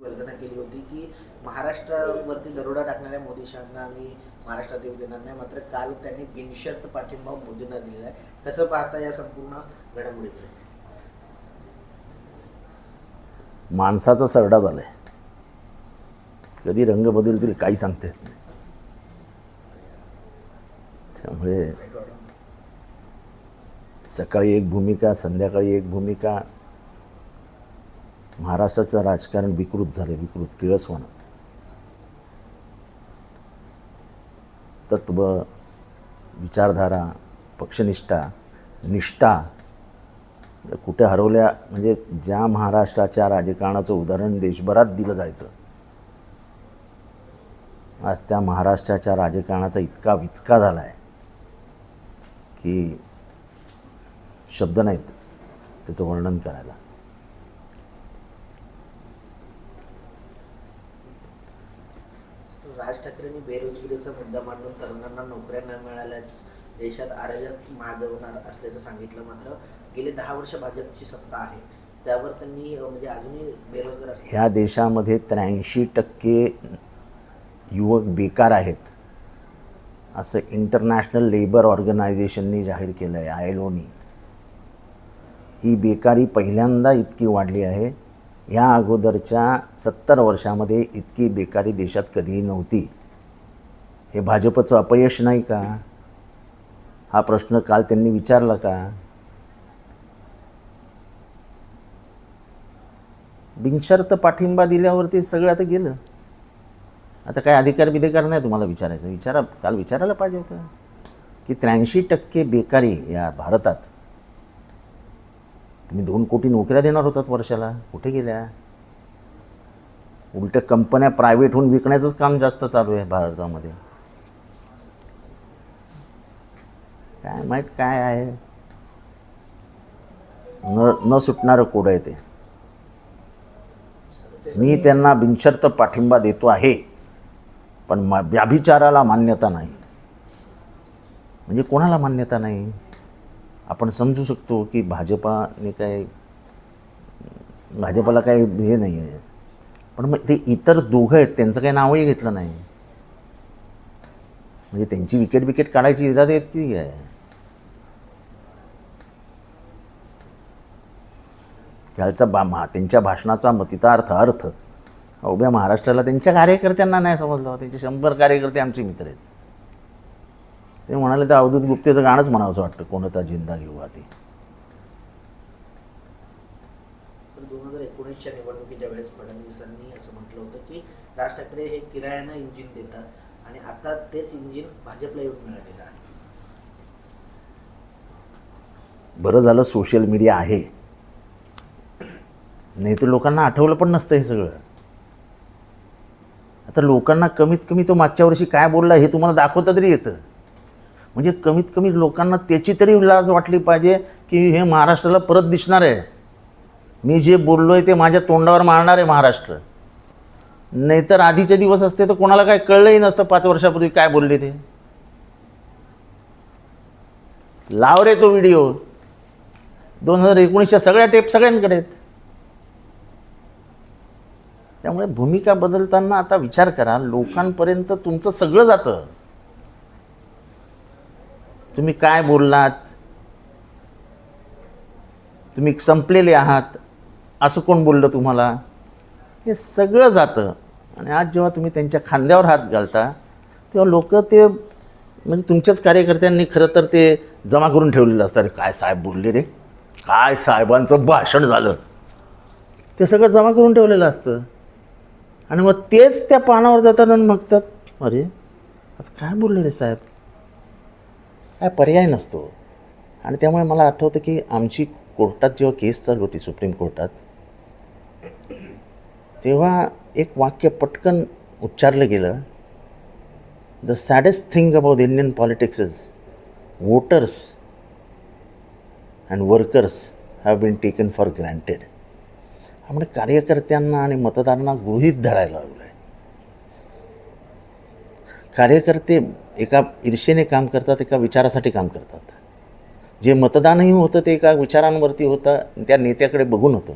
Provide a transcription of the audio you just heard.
वल्गना केली होती की महाराष्ट्रावरती दरोडा टाकणाऱ्या मोदी शहांना आम्ही महाराष्ट्रात येऊ देणार नाही. मात्र काल त्यांनी बिनशर्त पाठिंबा मोदींना दिलेला आहे. कसं पाहता या संपूर्ण घडामोडीकडे? माणसाचा सरडा झालाय कधी रंग बदलतील काही सांगता येत नाही. त्यामुळे सकाळी एक भूमिका संध्याकाळी एक भूमिका महाराष्ट्राचं राजकारण विकृत झालं विकृत किळसवाणं तत्व विचारधारा पक्षनिष्ठा निष्ठा कुठे हरवल्या? म्हणजे ज्या महाराष्ट्राच्या राजकारणाचं उदाहरण देशभरात दिलं जायचं आज त्या महाराष्ट्राच्या राजकारणाचा इतका विचका झाला आहे की शब्द नाहीत त्याचं वर्णन करायला. राज ठाकरेंनी बेरोजगारीचा मुद्दा मांडून तरुणांना नोकऱ्या न मिळाल्यास देशात अराजक माजवणार असल्याचं सांगितलं मात्र गेले दहा वर्ष भाजपची सत्ता आहे. त्यावर त्यांनी म्हणजे अजूनही बेरोजगार ह्या देशामध्ये त्र्याऐंशी टक्के युवक बेकार आहेत. असं इंटरनॅशनल लेबर ऑर्गनायझेशननी जाहीर केलं आहे आय एल ओनी ही बेकारी पहिल्यांदा इतकी वाढली आहे. ह्या अगोदरच्या सत्तर वर्षामध्ये इतकी बेकारी देशात कधीही नव्हती. हे भाजपचं अपयश नाही का? हा प्रश्न काल त्यांनी विचारला का? बिनशर्त पाठिंबा दिल्यावरती सगळं आता गेलं. आता काय अधिकार बिधिकार नाही तुम्हाला विचारायचं? विचारा काल विचारायला पाहिजे होतं की त्र्याऐंशी टक्के बेकारी या भारतात तुम्ही दोन कोटी नोकऱ्या देणार होतात वर्षाला. कुठे गेल्या? उलट्या कंपन्या प्रायव्हेट होऊन विकण्याचंच काम जास्त चालू आहे भारतामध्ये. काय माहीत काय आहे? न न सुटणारं कोड आहे ते. मी त्यांना बिनशर्त पाठिंबा देतो आहे पण मा व्याभिचाराला मान्यता नाही. म्हणजे कोणाला मान्यता नाही? आपण समजू शकतो की भाजपाने काय भाजपाला काही हे नाही आहे पण मग ते इतर दोघं आहेत त्यांचं काही नावही घेतलं नाही. म्हणजे त्यांची विकेट विकेट काढायची इरादा ती आहे. त्याचा बा मा त्यांच्या भाषणाचा मतितार्थ अर्थ उभ्या महाराष्ट्राला त्यांच्या कार्यकर्त्यांना नाही समजलं. त्यांचे शंभर कार्यकर्ते आमचे मित्र आहेत. ते म्हणाले तर अवधूत गुप्तेचं गाणंच म्हणावंसं वाटतं. कोणाचा जिंदा घेऊ आधी? सर दोन हजार एकोणीसच्या निवडणुकीच्या वेळेस फडणवीसांनी असं म्हटलं होतं की राज ठाकरे हे किरायानं इंजिन देतात आणि आता तेच इंजिन भाजपला येऊन मिळालेलं आहे. बरं झालं सोशल मीडिया आहे. नाही तर लोकांना आठवलं पण नसतं हे सगळं. आता लोकांना कमीत कमी तो मागच्या वर्षी काय बोलला हे तुम्हाला दाखवता तरी येतं. म्हणजे कमीत कमी लोकांना त्याची तरी लाज वाटली पाहिजे की हे महाराष्ट्राला परत दिसणार आहे. मी जे बोललो आहे ते माझ्या तोंडावर मारणार आहे महाराष्ट्र. नाहीतर आधीचे दिवस असते तर कोणाला काय कळलंही नसतं पाच वर्षापूर्वी काय बोलले ते. लाव रे तो व्हिडिओ. दोन हजार एकोणीसच्या सगळ्या टेप सगळ्यांकडे आहेत. त्यामुळे भूमिका बदलताना आता विचार करा लोकांपर्यंत तुमचं सगळं जातं. तुम्ही काय बोललात? तुम्ही संपलेले आहात? असं कोण बोललं तुम्हाला? हे सगळं जातं. आणि आज जेव्हा तुम्ही त्यांच्या खांद्यावर हात घालता तेव्हा लोक ते म्हणजे तुमच्याच कार्यकर्त्यांनी खरं तर ते जमा करून ठेवलेलं असतं. अरे काय साहेब बोलले रे? काय साहेबांचं भाषण झालं? ते सगळं जमा करून ठेवलेलं असतं. आणि मग तेच त्या पानावर जाताना मागतात. अरे आज काय बोलले रे साहेब? काय पर्याय नसतो. आणि त्यामुळे मला आठवतं की आमची कोर्टात जेव्हा केस चालू होती सुप्रीम कोर्टात तेव्हा एक वाक्य पटकन उच्चारलं गेलं. The saddest thing about Indian politics is voters and workers have been taken for granted त्यामुळे कार्यकर्त्यांना आणि मतदारांना गृहीत धरायला लागलं आहे कार्यकर्ते एका ईर्षेने काम करतात एका विचारासाठी काम करतात. जे मतदानही होतं ते एका विचारांवरती होतं त्या नेत्याकडे बघून होतं.